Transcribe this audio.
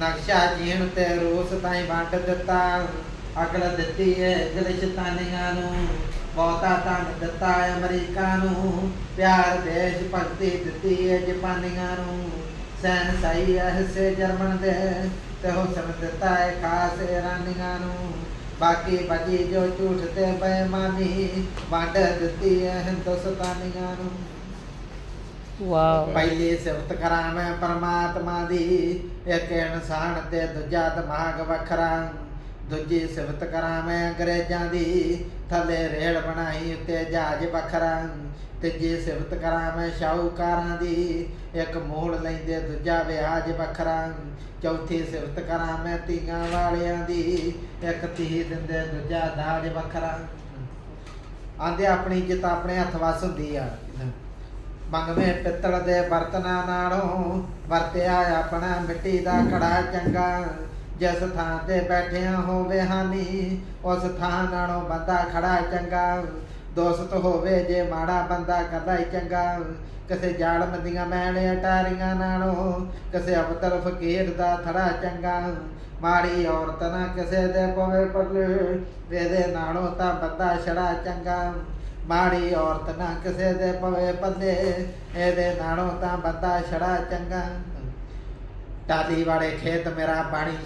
ਨਕਸ਼ਾ ਜੀਣ ਤੇ ਰੋਸ ਤਾਈ ਵੰਡ ਦਿੱਤਾ, ਅਕਲ ਦਿੱਤੀ ਏ ਦਿਲ ਸ਼ਤਾਨੀਆਂ ਨੂੰ, ਬਹੁਤਾ ਧਨ ਦਿੱਤਾ ਅਮਰੀਕਾ ਨੂੰ, ਪਿਆਰ ਦੇਸ਼ ਭਗਤੀ ਦਿੱਤੀ ਏ ਜਾਪਾਨੀਆਂ ਨੂੰ, ਸੈਨ ਸਹੀ ਹੈ ਜਰਮਨ ਦੇ, ਤੇ ਹੁਸਨ ਦਿੱਤਾ ਏ ਖਾਸ ਇਰਾਨੀਆਂ ਨੂੰ, ਬਾਕੀ ਬਚੀ ਜੋ ਝੂਠ ਤੇ ਬੇਈਮਾਨੀ, ਵੰਡ ਦਿੱਤੀ ਹੈ ਹਿੰਦੁਸਤਾਨੀਆਂ ਨੂੰ। ਵਾਓ ਪਹਿਲੀ ਸਿਫਤ ਕਰਾਂ ਮੈਂ ਪਰਮਾਤਮਾ ਦੀ, ਇੱਕ ਇਨਸਾਨ ਤੇ ਦੂਜਾ ਦਿਮਾਗ ਵੱਖਰਾ। ਦੂਜੀ ਸਿਫਤ ਕਰਾਂ ਮੈਂ ਅੰਗਰੇਜ਼ਾਂ ਦੀ, ਥੱਲੇ ਰੇਲ ਬਣਾਈ ਉੱਤੇ ਜਹਾਜ਼ ਵੱਖਰਾ। ਤੀਜੀ ਸਿਫਤ ਕਰਾਂ ਮੈਂ ਸ਼ਾਹੂਕਾਰਾਂ ਦੀ, ਇੱਕ ਮੋੜ ਲੈਂਦੇ ਦੂਜਾ ਵਿਆਜ ਵੱਖਰਾ। ਚੌਥੀ ਸਿਫਤ ਕਰਾਂ ਮੈਂ ਧੀਆਂ ਵਾਲਿਆਂ ਦੀ, ਇੱਕ ਤੀਹ ਦਿੰਦੇ ਦੂਜਾ ਦਾਜ ਵੱਖਰਾ। ਆਂਦੇ ਆਪਣੀ ਇੱਜ਼ਤ ਆਪਣੇ ਹੱਥ ਵਸ ਹੁੰਦੀ ਆ। ਮੰਗਵੇਂ ਪਿੱਤਲ ਦੇ ਬਰਤਨਾਂ ਨਾਲੋਂ ਵਰਤਿਆ ਆਪਣਾ ਮਿੱਟੀ ਦਾ ਘੜਾ ਚੰਗਾ। ਜਿਸ ਥਾਂ ਤੇ ਬੈਠਿਆ ਹੋਵੇ ਹਾਨੀ, ਉਸ ਥਾਂ ਨਾਲੋਂ ਬੰਦਾ ਖੜਾ ਚੰਗਾ। ਦੋਸਤ ਹੋਵੇ ਜੇ ਮਾੜਾ, ਬੰਦਾ ਕਦਾ ਹੀ ਚੰਗਾ। ਕਿਸੇ ਜਾਲਮ ਦੀਆਂ ਮੈਲੇ ਟਾਰੀਆਂ ਨਾਲੋਂ, ਕਿਸੇ ਅਵਤਰ ਫਕੀਰ ਦਾ ਥੜਾ ਚੰਗਾ। ਮਾੜੀ ਔਰਤ ਨਾ ਕਿਸੇ ਦੇ ਪਵੇ ਪੱਲੇ ਇਹਦੇ ਨਾਲੋਂ ਤਾਂ ਬੰਦਾ ਛੜਾ ਚੰਗਾ। ਮਾੜੀ ਔਰਤ ਨਾ ਕਿਸੇ ਦੇ ਪਵੇ ਪੱਲੇ ਇਹਦੇ ਨਾਲੋਂ ਤਾਂ ਬੰਦਾ ਛੜਾ ਚੰਗਾ ਟਾਲੀ ਵਾਲੇ ਖੇਤ ਮੇਰਾ ਪਾਣੀ